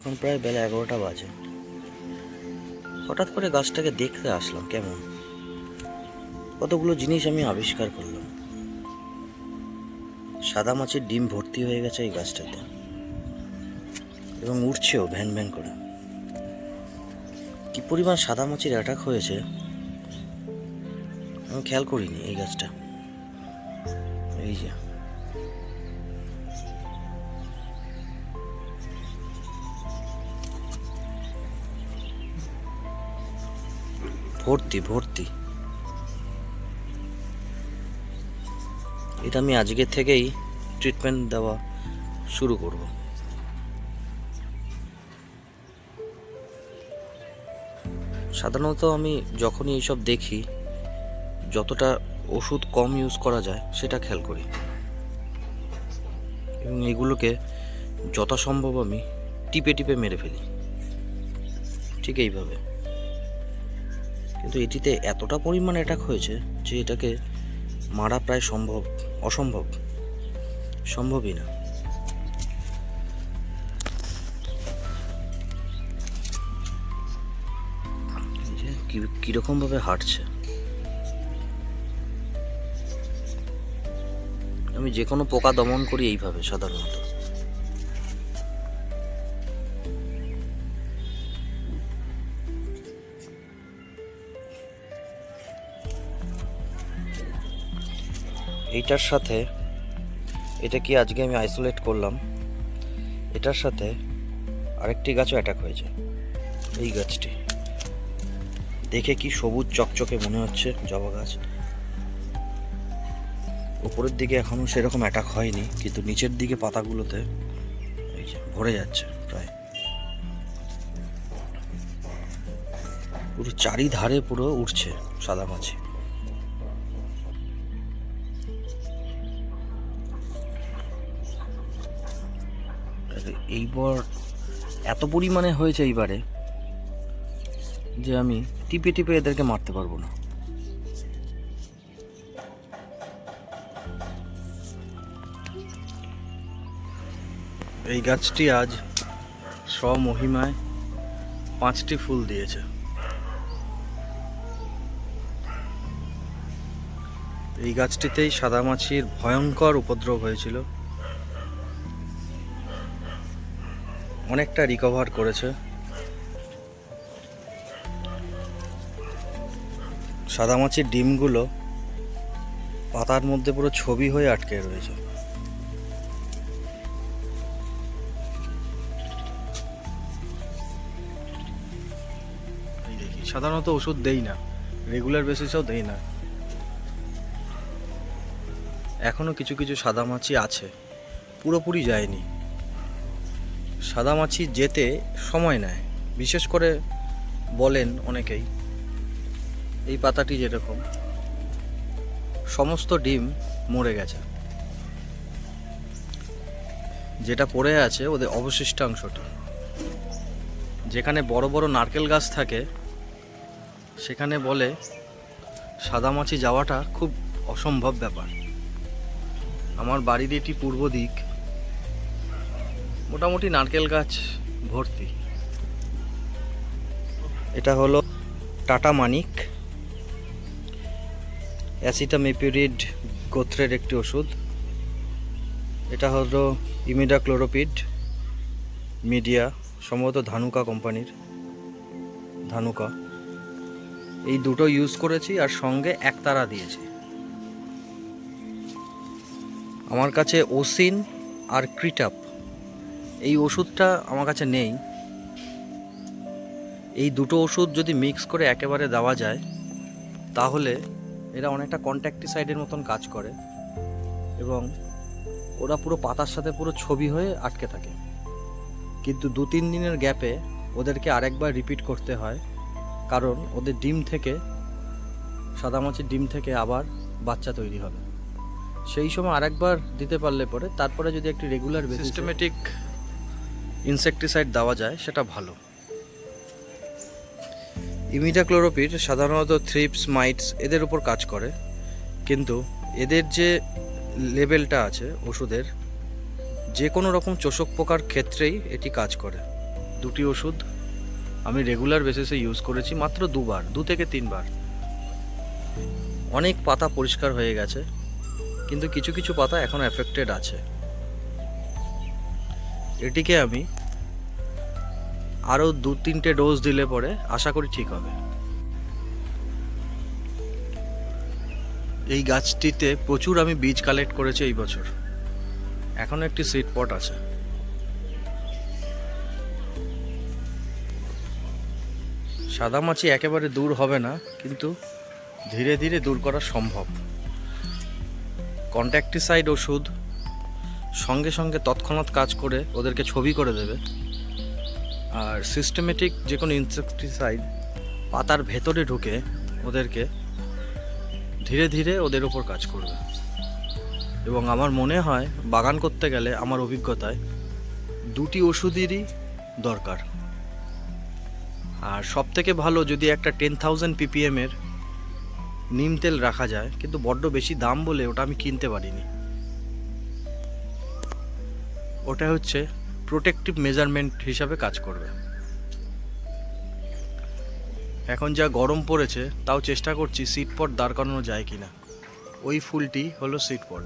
এখন প্রায় বেলা এগারোটা বাজে। হঠাৎ করে গাছটাকে দেখতে আসলাম, কেমন? কতগুলো জিনিস আমি আবিষ্কার করলাম। সাদা মাছের ডিম ভর্তি হয়ে গেছে এই গাছটাতে। এবং উঠছেও ভ্যান ভ্যান করে। কি পরিমাণ সাদা মাছের অ্যাটাক হয়েছে, আমি খেয়াল করিনি এই গাছটা। এই যে। ভর্তি ভর্তি। এটা আমি আজকের থেকেই ট্রিটমেন্ট দেওয়া শুরু করব। সাধারণত আমি যখনই এইসব দেখি, যতটা ওষুধ কম ইউজ করা যায়, সেটা খেয়াল করি। এবং এগুলোকে যথাসম্ভব আমি টিপে টিপে মেরে ফেলি। ঠিক এইভাবে। কিন্তু এটিতে এতটা পরিমাণ অ্যাটাক হয়েছে যে এটাকে মারা প্রায় সম্ভব, অসম্ভব। সম্ভবই না। কিরকমভাবে হাঁটছে। আমি যে কোনো পোকা দমন করি এইভাবে, সাধারণত। এইটার সাথে এটা কি আজকে আমি আইসোলেট করলাম? এটার সাথে আরেকটি গাছও অ্যাটাক হয়েছে। এই গাছটি। দেখে কি সবুজ চকচকে মনে হচ্ছে জবা গাছ। উপরের দিকে এখনও সেরকম অ্যাটাক হয়নি, কিন্তু নিচের দিকে পাতাগুলোতে এই যে ভরে যাচ্ছে প্রায়। পুরো চারিধারে পুরো উঠছে সাদা মাছি। এইবার এত পরিমাণে হয়েছে এইবারে যে আমি টিপে টিপে এদেরকে মারতে পারব না। এই গাছটি আজ স্বমহিমায় পাঁচটি ফুল দিয়েছে। এই গাছটিতেই সাদামাছির ভয়ঙ্কর উপদ্রব হয়েছিল। অনেকটা রিকভার করেছে। সাদামাছির ডিমগুলো পাতার মধ্যে পুরো ছবি হয়ে আটকে রয়েছে। সাধারণত ওষুধ দেই না রেগুলার বেসিসেও দেই না। এখনও কিছু কিছু সাদামাছি আছে, পুরোপুরি যায়নি। সাদামাছি যেতে সময় নেয়। বিশেষ করে বলেন অনেকেই, এই পাতাটি যেরকম, সমস্ত ডিম মরে গেছে। যেটা পড়ে আছে ওদের অবশিষ্টাংশটি। যেখানে বড় বড় নারকেল গাছ থাকে, সেখানে বলে সাদামাছি যাওয়াটা খুব অসম্ভব ব্যাপার। আমার বাড়ির এটি পূর্ব দিক মোটামুটি নারকেল গাছ ভর্তি। এটা হলো টাটা মানিক। অ্যাসিটামিপিরিড গোত্রের একটি ওষুধ। এটা হলো ইমিডাক্লোরোপিড মিডিয়া, সম্ভবত ধানুকা কোম্পানির। ধানুকা। এই দুটো ইউজ করেছি আর সঙ্গে একতারা দিয়েছি। আমার কাছে ওসিন আর ক্রিটাপ। এই ওষুধটা আমার কাছে নেই। এই দুটো ওষুধ যদি মিক্স করে একেবারে দেওয়া যায়, তাহলে এরা অনেকটা কন্ট্যাক্টিসাইডের মতন কাজ করে এবং ওরা পুরো পাতার সাথে পুরো ছবি হয়ে আটকে থাকে। কিন্তু দু তিন দিনের গ্যাপে ওদেরকে আরেকবার রিপিট করতে হয়, কারণ ওদের ডিম থেকে সাদামাছির ডিম থেকে আবার বাচ্চা তৈরি হবে। সেই সময় আরেকবার দিতে পারলে পরে, তারপরে যদি একটি রেগুলার সিস্টেমেটিক ইনসেকটিসাইড দেওয়া যায়, সেটা ভালো। ইমিডাক্লোরোপিড সাধারণত থ্রিপস, মাইটস এদের উপর কাজ করে, কিন্তু এদের যে লেভেলটা আছে ওষুধের যে কোনো রকম চোষক পোকার ক্ষেত্রেই এটি কাজ করে। দুটি ওষুধ আমি রেগুলার বেসিসে ইউজ করেছি মাত্র দুবার, দু থেকে তিনবার। অনেক পাতা পরিষ্কার হয়ে গেছে, কিন্তু কিছু কিছু পাতা এখন এফেক্টেড আছে। এটিকে আমি আরও দু তিনটে ডোজ দিলে পরে আশা করি ঠিক হবে। এই গাছটিতে প্রচুর আমি বীজ কালেক্ট করেছি এই বছর। এখন একটি সিড পট আছে। সাদামাছি একেবারে দূর হবে না, কিন্তু ধীরে ধীরে দূর করা সম্ভব। কন্ট্যাক্টিসাইড ওষুধ সঙ্গে সঙ্গে তৎক্ষণাৎ কাজ করে ওদেরকে ছবি করে দেবে। আর সিস্টেমেটিক যে কোনো ইনসেকটিসাইড পাতার ভেতরে ঢুকে ওদেরকে ধীরে ধীরে ওদের ওপর কাজ করবে। এবং আমার মনে হয় বাগান করতে গেলে আমার অভিজ্ঞতায় দুটি ওষুধেরই দরকার। আর সব থেকে ভালো যদি একটা টেন থাউজেন্ড পিপিএমের নিম তেল রাখা যায়, কিন্তু বড্ড বেশি দাম বলে ওটা আমি কিনতে পারিনি। ওটা হচ্ছে প্রোটেকটিভ মেজারমেন্ট হিসাবে কাজ করবে। এখন যা গরম পড়েছে, তাও চেষ্টা করছি সিট পট দাঁড় করানো যায় কিনা। ওই ফুলটি হলো সিট পট